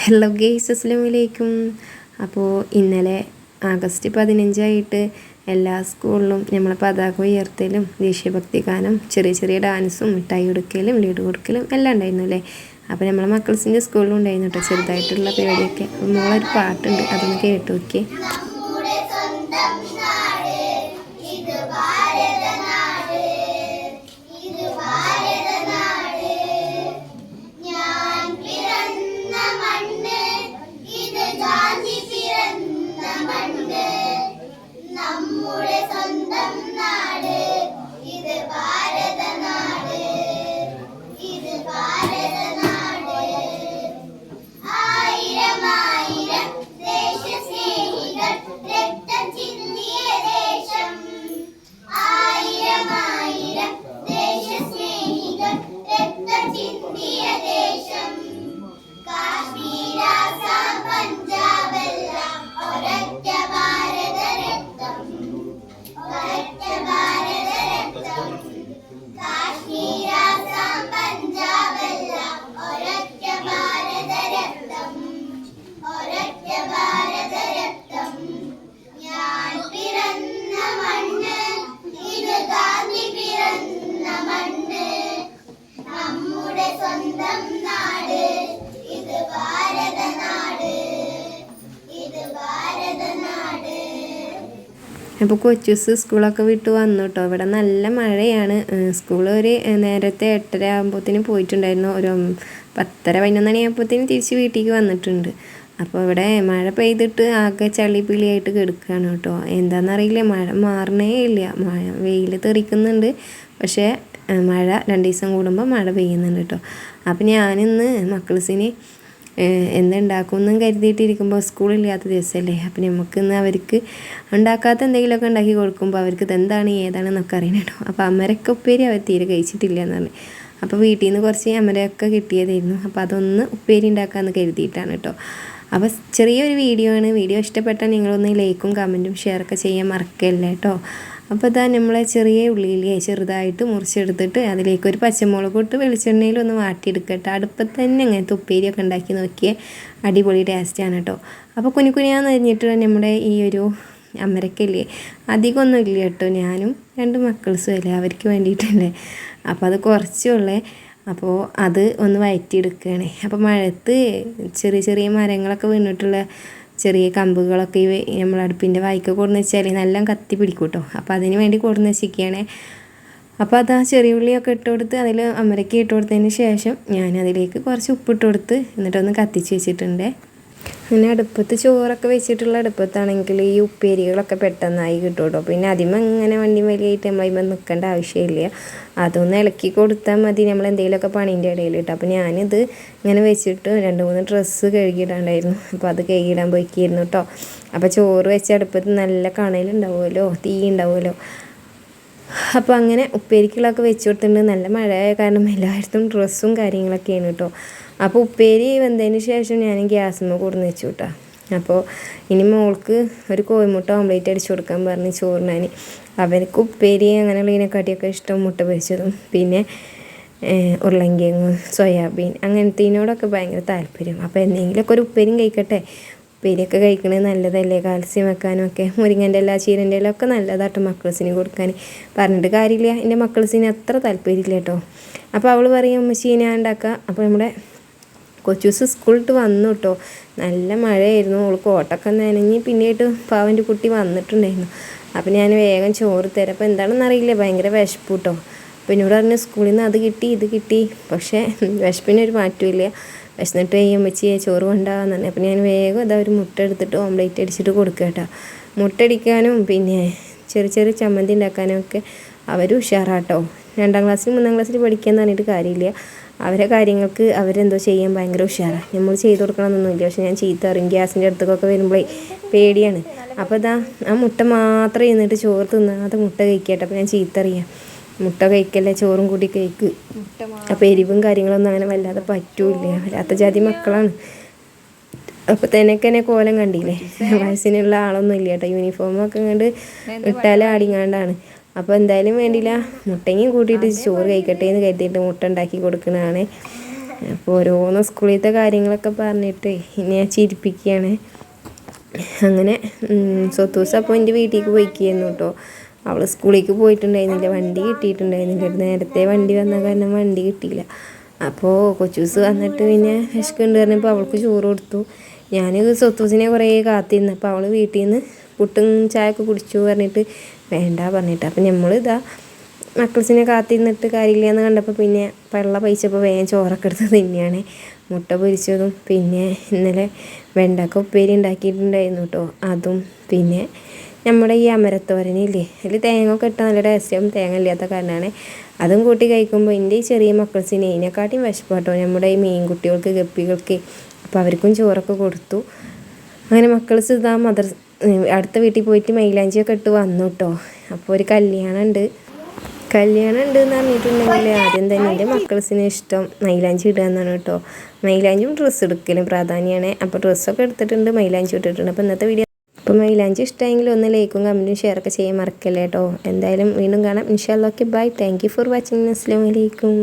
Hello guys അസ്ലാമലൈക്കും അപ്പോൾ ഇന്നലെ August പതിനഞ്ചായിട്ട് എല്ലാ സ്കൂളിലും നമ്മളെ പതാക ഉയർത്തലും ദേശീയഭക്തി ഗാനം ചെറിയ ചെറിയ ഡാൻസും മിഠായി കൊടുക്കലും ലീഡ് കൊടുക്കലും എല്ലാം ഉണ്ടായിരുന്നു അല്ലേ? അപ്പോൾ നമ്മളെ മക്കൾസിന്റെ സ്കൂളിലും ഉണ്ടായിരുന്നു കേട്ടോ ചെറുതായിട്ടുള്ള പരിപാടിയൊക്കെ. അപ്പോൾ നമ്മളൊരു പാട്ടുണ്ട് അതൊന്ന് കേട്ടു നോക്കിയേ അപ്പോൾ കൊച്ചൂസ് സ്കൂളൊക്കെ വിട്ട് വന്നു കേട്ടോ ഇവിടെ നല്ല മഴയാണ്. സ്കൂൾ ഒരു നേരത്തെ എട്ടര ആകുമ്പോഴത്തേന് പോയിട്ടുണ്ടായിരുന്നു. ഒരു പത്തര പതിനൊന്ന് മണിയാകുമ്പോഴത്തേന് തിരിച്ച് വീട്ടിലേക്ക് വന്നിട്ടുണ്ട്. അപ്പോൾ ഇവിടെ മഴ പെയ്തിട്ട് ആകെ ചളി പിളിയായിട്ട് കിടക്കുകയാണ് കേട്ടോ എന്താണെന്നറിയില്ല മഴ മാറണേ ഇല്ല. മഴ വെയിൽ തെറിക്കുന്നുണ്ട്. പക്ഷേ മഴ രണ്ട് ദിവസം കൂടുമ്പോൾ മഴ പെയ്യുന്നുണ്ട് കേട്ടോ അപ്പോൾ ഞാനിന്ന് മക്കൾസിന് എന്തുണ്ടാക്കുമെന്നും കരുതിയിട്ടിരിക്കുമ്പോൾ സ്കൂളില്ലാത്ത ദിവസമല്ലേ? അപ്പം നമുക്ക് ഇന്ന് അവർക്ക് ഉണ്ടാക്കാത്ത എന്തെങ്കിലുമൊക്കെ ഉണ്ടാക്കി കൊടുക്കുമ്പോൾ അവർക്ക് ഇതെന്താണ് ഏതാണെന്നൊക്കെ അറിയണം കേട്ടോ. അപ്പോൾ അമരക്ക ഉപ്പേരി അവർ തീരെ കഴിച്ചിട്ടില്ല എന്ന് പറഞ്ഞു. അപ്പോൾ വീട്ടിൽ നിന്ന് കുറച്ച് അമരക്ക കിട്ടിയതായിരുന്നു. അപ്പോൾ അതൊന്ന് ഉപ്പേരി ഉണ്ടാക്കാമെന്ന് കരുതിയിട്ടാണ് കേട്ടോ. അപ്പോൾ ചെറിയൊരു വീഡിയോ ആണ്. വീഡിയോ ഇഷ്ടപ്പെട്ടാൽ നിങ്ങളൊന്ന് ലൈക്കും കമന്റും ഷെയറൊക്കെ ചെയ്യാൻ മറക്കല്ലേ കേട്ടോ. അപ്പോൾ ഇതാ നമ്മളെ ചെറിയ ഉള്ളിയിലേ ചെറുതായിട്ട് മുറിച്ചെടുത്തിട്ട് അതിലേക്ക് ഒരു പച്ചമുളക് ഇട്ട് വെളിച്ചെണ്ണയിൽ ഒന്ന് വാട്ടിയെടുക്കട്ടെ. അടുപ്പത്ത് തന്നെ അങ്ങനത്തെ ഉപ്പേരിയൊക്കെ ഉണ്ടാക്കി നോക്കിയേ. അടിപൊളി ടേസ്റ്റാണ് കേട്ടോ അപ്പോൾ കുഞ്ഞു കുഞ്ഞാന്ന് കഴിഞ്ഞിട്ട് നമ്മുടെ ഈ ഒരു അമരക്കല്ലേ അധികമൊന്നും ഇല്ല കേട്ടോ ഞാനും രണ്ട് മക്കൾസും അല്ലേ അവർക്ക് വേണ്ടിയിട്ടല്ലേ. അപ്പോൾ അത് കുറച്ചുള്ളേ. അപ്പോൾ അത് ഒന്ന് വയറ്റിയെടുക്കുകയാണ്. അപ്പോൾ മഴത്ത് ചെറിയ ചെറിയ മരങ്ങളൊക്കെ വീണിട്ടുള്ള ചെറിയ കമ്പുകളൊക്കെ നമ്മൾ അടുപ്പിന്റെ വായിക്ക കൊടുന്ന് വെച്ചാൽ നല്ല കത്തി പിടിക്കും കേട്ടോ അപ്പോൾ അതിന് വേണ്ടി കൊടുന്ന് വെച്ചിരിക്കുകയാണ് അപ്പോൾ അത് ആ ചെറിയ ഉള്ളിയൊക്കെ ഇട്ട് കൊടുത്ത് അതിൽ അമരയ്ക്ക് ഇട്ട് കൊടുത്തതിന് ശേഷം ഞാൻ അതിലേക്ക് കുറച്ച് ഉപ്പിട്ട് കൊടുത്ത് എന്നിട്ടൊന്ന് കത്തിച്ച് വെച്ചിട്ടുണ്ട്. അങ്ങനെ അടുപ്പത്ത് ചോറൊക്കെ വെച്ചിട്ടുള്ള അടുപ്പത്താണെങ്കിൽ ഈ ഉപ്പേരികളൊക്കെ പെട്ടെന്നായി കിട്ടും കേട്ടോ പിന്നെ അതിമ ഇങ്ങനെ വണ്ടി വലിയായിട്ട് നമ്മളതിമ നിൽക്കേണ്ട ആവശ്യമില്ല. അതൊന്ന് ഇളക്കി കൊടുത്താൽ മതി. നമ്മൾ എന്തെങ്കിലുമൊക്കെ പണീന്റെ ഇടയിൽ ഇട്ടു. അപ്പോൾ ഞാനിത് ഇങ്ങനെ വെച്ചിട്ട് രണ്ട് മൂന്ന് ഡ്രസ്സ് കഴുകിയിടാണ്ടായിരുന്നു. അപ്പോൾ അത് കഴുകിയിടാൻ പോയിക്കായിരുന്നു കേട്ടോ അപ്പോൾ ചോറ് വെച്ച അടുപ്പത്ത് നല്ല കണലുണ്ടാവുമല്ലോ? തീ ഉണ്ടാവുമല്ലോ? അപ്പോൾ അങ്ങനെ ഉപ്പേരിക്കുള്ളതൊക്കെ വെച്ച് കൊടുത്തിട്ടുണ്ട്. നല്ല മഴയായ കാരണം എല്ലായിടത്തും ഡ്രസ്സും കാര്യങ്ങളൊക്കെയാണ് കേട്ടോ അപ്പോൾ ഉപ്പേരി വെന്തതിന് ശേഷം ഞാൻ ഗ്യാസിന്മേൽ കൊടുന്ന് വെച്ചു കേട്ടോ അപ്പോൾ ഇനി മോൾക്ക് ഒരു കോഴിമുട്ട ഓംലേറ്റ് അടിച്ചു കൊടുക്കാൻ പറഞ്ഞ് ചോറിനാൻ അവർക്ക് ഉപ്പേരി അങ്ങനെയുള്ള ഇതിനെക്കാട്ടിയൊക്കെ ഇഷ്ടം മുട്ട പൊരിച്ചതും പിന്നെ ഉരുളങ്കിഴങ്ങ് സോയാബീൻ അങ്ങനത്തേനോടൊക്കെ ഭയങ്കര താല്പര്യം. അപ്പോൾ എന്തെങ്കിലുമൊക്കെ ഒരു ഉപ്പേരിയും കഴിക്കട്ടെ. ഉപ്പേരിയൊക്കെ കഴിക്കണത് നല്ലതല്ലേ? കാൽസ്യം വെക്കാനും ഒക്കെ. മുരിങ്ങന്റെ എല്ലാ ചീരന്റെ എല്ലാം ഒക്കെ നല്ലതാട്ടോ മക്കൾസിന് കൊടുക്കാൻ പറഞ്ഞിട്ട് കാര്യമില്ല. എന്റെ മക്കൾസിന് അത്ര താല്പര്യമില്ല കേട്ടോ. അപ്പോൾ അവൾ പറയും ഞാൻ ഉണ്ടാക്കുക അപ്പോൾ നമ്മുടെ കൊച്ചൂസ് സ്കൂളിട്ട് വന്നു കേട്ടോ നല്ല മഴയായിരുന്നു. അവൾ കോട്ടൊക്കെ നനഞ്ഞ് പിന്നീട് പാവന്റെ കുട്ടി വന്നിട്ടുണ്ടായിരുന്നു. അപ്പോൾ ഞാൻ വേഗം ചോറ് തരാം. അപ്പോൾ എന്താണെന്ന് അറിയില്ല. ഭയങ്കര വിശപ്പ് കേട്ടോ അപ്പോൾ എന്നോട് പറഞ്ഞു സ്കൂളിൽ നിന്ന് അത് കിട്ടി ഇത് കിട്ടി. പക്ഷേ വിശപ്പിനൊരു മാറ്റമില്ല വിശന്നിട്ട് കഴിയുമ്പച്ചിയെ ചോറ് കൊണ്ടാകാന്ന് പറഞ്ഞു. അപ്പോൾ ഞാൻ വേഗം അതാ ഒരു മുട്ട എടുത്തിട്ട് ഓംലേറ്റ് അടിച്ചിട്ട് കൊടുക്കുക കേട്ടോ. മുട്ട അടിക്കാനും പിന്നെ ചെറിയ ചെറിയ ചമ്മന്തി ഉണ്ടാക്കാനും ഒക്കെ അവർ ഉഷാറാട്ടോ. രണ്ടാം ക്ലാസ്സിൽ മൂന്നാം ക്ലാസ്സിൽ പഠിക്കാൻ പറഞ്ഞിട്ട് കാര്യമില്ല. അവരെ കാര്യങ്ങൾക്ക് അവരെന്തോ ചെയ്യാൻ ഭയങ്കര ഉഷാറാണ് നമ്മൾ ചെയ്ത് കൊടുക്കണമെന്നൊന്നുമില്ല പക്ഷെ ഞാൻ ചീത്ത അറിയും ഗ്യാസിന്റെ അടുത്തൊക്കെ വരുമ്പോഴേ പേടിയാണ്. അപ്പോൾ ഇതാ ആ മുട്ട മാത്രം ഇരുന്നിട്ട് ചോറ് തിന്നാതെ മുട്ട കഴിക്കട്ടെ. അപ്പോൾ ഞാൻ ചീത്ത അറിയാം മുട്ട കഴിക്കല്ലേ ചോറും കൂടി കഴിക്ക്. അപ്പോൾ എരിവും കാര്യങ്ങളൊന്നും അങ്ങനെ വല്ലാതെ പറ്റൂല വല്ലാത്ത ജാതി മക്കളാണ്. അപ്പോൾ തന്നെക്കന്നെ കോലം കണ്ടില്ലേ? വയസ്സിനുള്ള ആളൊന്നും ഇല്ല കേട്ടോ. യൂണിഫോമൊക്കെ കണ്ട് ഇട്ടാലും ആടിങ്ങാണ്ടാണ്. അപ്പോൾ എന്തായാലും വേണ്ടില്ല മുട്ടയും കൂട്ടിയിട്ട് ചോറ് കഴിക്കട്ടെ എന്ന് കരുതിയിട്ട് മുട്ട ഉണ്ടാക്കി കൊടുക്കണതാണ് അപ്പോൾ ഓരോന്ന് സ്കൂളിലത്തെ കാര്യങ്ങളൊക്കെ പറഞ്ഞിട്ട് ഇനി ഞാൻ ചിരിപ്പിക്കുകയാണ്. അങ്ങനെ സ്വത്തൂസ് അപ്പോൾ എന്റെ വീട്ടിലേക്ക് പോയിക്കായിരുന്നു കേട്ടോ. അവൾ സ്കൂളിലേക്ക് പോയിട്ടുണ്ടായിരുന്നില്ല വണ്ടി കിട്ടിയിട്ടുണ്ടായിരുന്നില്ല. ഒരു നേരത്തെ വണ്ടി വന്ന കാരണം വണ്ടി കിട്ടിയില്ല. അപ്പോൾ കൊച്ചൂസ് വന്നിട്ട് പിന്നെ വിശക്കുണ്ട് പറഞ്ഞപ്പോൾ അവൾക്ക് ചോറ് കൊടുത്തു. ഞാൻ സ്വത്തൂസിനെ കുറേ കാത്തിരുന്നു. അപ്പോൾ അവൾ വീട്ടിൽ നിന്ന് പുട്ടും ചായയൊക്കെ കുടിച്ചു പറഞ്ഞിട്ട് വേണ്ട പറഞ്ഞിട്ട്. അപ്പം നമ്മൾ ഇതാ മക്കൾസിനെ കാത്തിരുന്നിട്ട് കാര്യമില്ല എന്ന് കണ്ടപ്പോൾ പിന്നെ വെള്ള പൈസപ്പോൾ വേഗം ചോറൊക്കെ എടുത്ത് തന്നെയാണ് മുട്ട പൊരിച്ചതും പിന്നെ ഇന്നലെ വെണ്ടക്ക ഉപ്പേരി ഉണ്ടാക്കിയിട്ടുണ്ടായിരുന്നു കേട്ടോ അതും പിന്നെ നമ്മുടെ ഈ അമരത്തോരനില്ലേ അതിൽ തേങ്ങ ഒക്കെ ഇട്ടാൽ നല്ല ടേസ്റ്റാവും തേങ്ങ ഇല്ലാത്ത കാരണമാണ് അതും കൂട്ടി കഴിക്കുമ്പോൾ എന്റെ ഈ ചെറിയ മക്കൾസിനെ ഇതിനെക്കാട്ടിയും വിശപ്പാട്ടോ നമ്മുടെ ഈ മീൻ കുട്ടികൾക്ക് ഗപ്പികൾക്ക്. അപ്പോൾ അവർക്കും ചോറൊക്കെ കൊടുത്തു. അങ്ങനെ മക്കൾസ് ഇതാ മദർ അടുത്ത വീട്ടിൽ പോയിട്ട് മൈലാഞ്ചിയൊക്കെ ഇട്ട് വന്നു കേട്ടോ അപ്പോൾ ഒരു കല്യാണം ഉണ്ട് കല്യാണം ഉണ്ട് എന്ന് പറഞ്ഞിട്ടുണ്ടെങ്കിൽ ആദ്യം തന്നെ എന്റെ മക്കൾസിന് ഇഷ്ടം മൈലാഞ്ചി ഇടുക എന്നാണ് കേട്ടോ മൈലാഞ്ചിയും ഡ്രസ്സ് എടുക്കലും പ്രാധാന്യമാണ് അപ്പോൾ ഡ്രസ്സൊക്കെ എടുത്തിട്ടുണ്ട് മൈലാഞ്ചി ഇട്ടിട്ടുണ്ട്. അപ്പോൾ ഇന്നത്തെ വീഡിയോ അപ്പോൾ മൈലാഞ്ചി ഇഷ്ടമെങ്കിൽ ഒന്ന് ലൈക്കും കമന്റും ഒക്കെ ചെയ്യാൻ മറക്കല്ലേ കേട്ടോ എന്തായാലും വീണ്ടും കാണാം. ഇൻഷാല്ലാ okay bye thank you for watching അസ്സാം വലൈക്കും